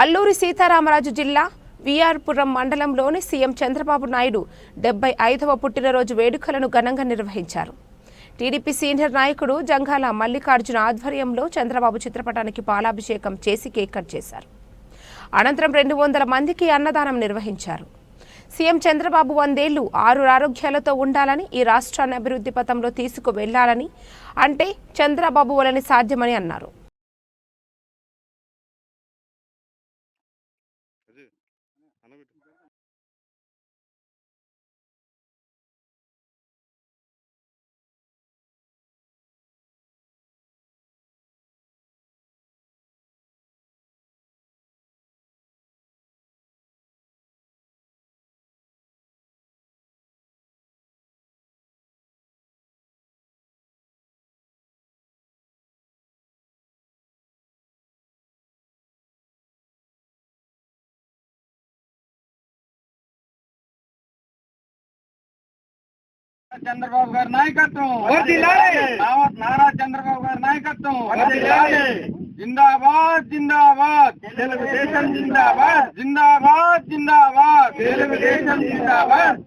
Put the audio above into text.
అల్లూరి సీతారామరాజు జిల్లా విఆర్పురం మండలంలోని సీఎం చంద్రబాబు నాయుడు డెబ్బై ఐదవ పుట్టినరోజు వేడుకలను ఘనంగా నిర్వహించారు. టీడీపీ సీనియర్ నాయకుడు జంఘాల మల్లికార్జున ఆధ్వర్యంలో చంద్రబాబు చిత్రపటానికి పాలాభిషేకం చేసి కేక్ కట్ చేశారు. అనంతరం రెండు వందల మందికి అన్నదానం నిర్వహించారు. సీఎం చంద్రబాబు వందేళ్ళు ఆరు ఆరోగ్యాలతో ఉండాలని ఈ రాష్ట్రాన్ని అభివృద్ధి పథంలో తీసుకువెళ్ళాలని అంటే చంద్రబాబు వలన సాధ్యమని అన్నారు. है ना बेटा చంద్రబాబు గారి నాయకత్వం వర్ధిల్లాలి. నారా- నారా చంద్రబాబు గారి నాయకత్వం వర్ధిల్లాలి. జిందాబాద్ జిందాబాద్ తెలుగుదేశం జిందాబాద్ జిందాబాద్ జిందాబాద్ తెలుగుదేశం జిందాబాద్